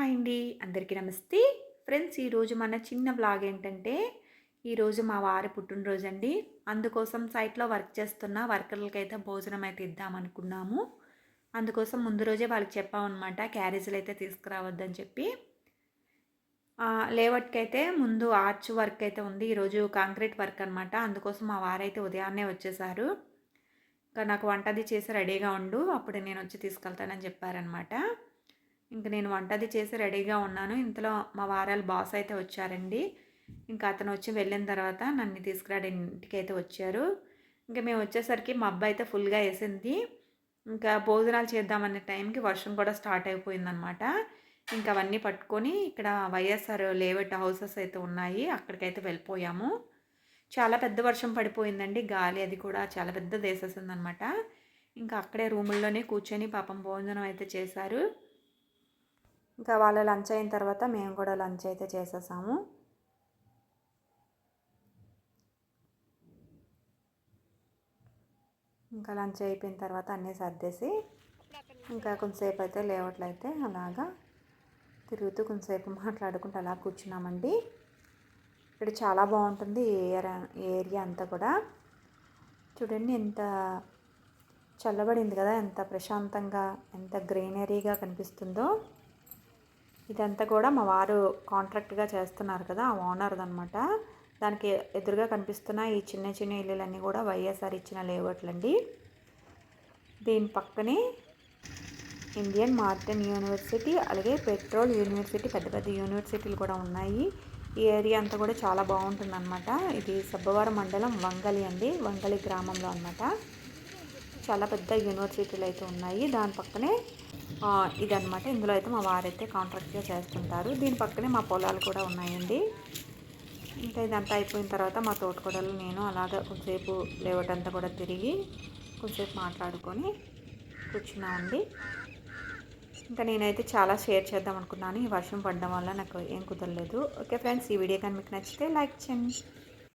Hi అండి. అందరికీ నమస్తే. ఫ్రెండ్స్ ఈరోజు మన చిన్న బ్లాగ్ ఏంటంటే ఈరోజు మా వారి పుట్టినరోజు అండి. అందుకోసం సైట్లో వర్క్ చేస్తున్న వర్కర్లకి అయితే భోజనం అయితే ఇద్దామనుకున్నాము అందుకోసం ముందు రోజే వాళ్ళకి చెప్పామన్నమాట క్యారేజీలు అయితే తీసుకురావద్దని చెప్పి. లేవట్కి అయితే ముందు ఆర్చ్ వర్క్ అయితే ఉంది. ఈరోజు కాంక్రీట్ వర్క్ అనమాట అందుకోసం మా వారైతే ఉదయాన్నే వచ్చేసారు. ఇంకా నాకు వంటది చేసి రెడీగా ఉండు అప్పుడు నేను వచ్చి తీసుకెళ్తానని చెప్పారనమాట ఇంక నేను వంట అది చేసి రెడీగా ఉన్నాను. ఇంతలో మా వారాలు బాస్ అయితే వచ్చారండి. ఇంకా అతను వచ్చి వెళ్ళిన తర్వాత నన్ను తీసుకురాడు ఇంటికి అయితే వచ్చారు. ఇంకా మేము వచ్చేసరికి మా అబ్బాయి అయితే ఫుల్గా వేసింది. ఇంకా భోజనాలు చేద్దామనే టైంకి వర్షం కూడా స్టార్ట్ అయిపోయిందనమాట. ఇంకా అవన్నీ పట్టుకొని ఇక్కడ వైఎస్ఆర్ లేవట్ హౌసెస్ అయితే ఉన్నాయి. అక్కడికైతే వెళ్ళిపోయాము. చాలా పెద్ద వర్షం పడిపోయిందండి. గాలి అది కూడా చాలా పెద్ద దేశేసిందనమాట. ఇంకా అక్కడే రూముల్లోనే కూర్చొని పాపం భోజనం అయితే చేశారు. ఇంకా వాళ్ళ లంచ్ అయిన తర్వాత మేము కూడా లంచ్ అయితే చేసేసాము. ఇంకా లంచ్ అయిపోయిన తర్వాత అన్నీ సర్దేసి ఇంకా కొంతసేపు అయితే లేవట్లయితే అలాగా తిరుగుతూ కొంతసేపు మాట్లాడుకుంటూ అలా కూర్చున్నామండి. ఇక్కడ చాలా బాగుంటుంది ఏరియా ఏరియా అంతా కూడా. చూడండి ఎంత చల్లబడింది కదా ఎంత ప్రశాంతంగా ఎంత గ్రీనరీగా కనిపిస్తుందో. ఇదంతా కూడా మా వారు కాంట్రాక్ట్గా చేస్తున్నారు కదా ఆ ఓనర్ది అనమాట దానికి ఎదురుగా కనిపిస్తున్న ఈ చిన్న చిన్న ఇల్లులన్నీ కూడా వైఎస్ఆర్ ఇచ్చిన లేవట్లండి దీని పక్కనే ఇండియన్ మార్టన్ యూనివర్సిటీ అలాగే పెట్రోల్ యూనివర్సిటీ పెద్ద పెద్ద యూనివర్సిటీలు కూడా ఉన్నాయి. ఈ ఏరియా అంతా కూడా చాలా బాగుంటుందన్నమాట. ఇది సబ్బవరం మండలం వంగలి అండి వంగలి గ్రామంలో అనమాట చాలా పెద్ద యూనివర్సిటీలు అయితే ఉన్నాయి. దాని పక్కనే ఇదనమాట ఇందులో అయితే మా వారైతే కాంట్రాక్ట్గా చేస్తుంటారు. దీని పక్కనే మా పొలాలు కూడా ఉన్నాయండి. ఇంకా ఇదంతా అయిపోయిన తర్వాత మా తోటకూడలు నేను అలాగా కొంచెంసేపు లేవటంతా కూడా తిరిగి కొంచెంసేపు మాట్లాడుకొని కూర్చున్నామండి. ఇంకా నేనైతే చాలా షేర్ చేద్దాం అనుకున్నాను. ఈ వర్షం పడడం వల్ల నాకు ఏం కుదరలేదు. ఓకే ఫ్రెండ్స్ ఈ వీడియో కానీ మీకు నచ్చితే లైక్ చేయండి.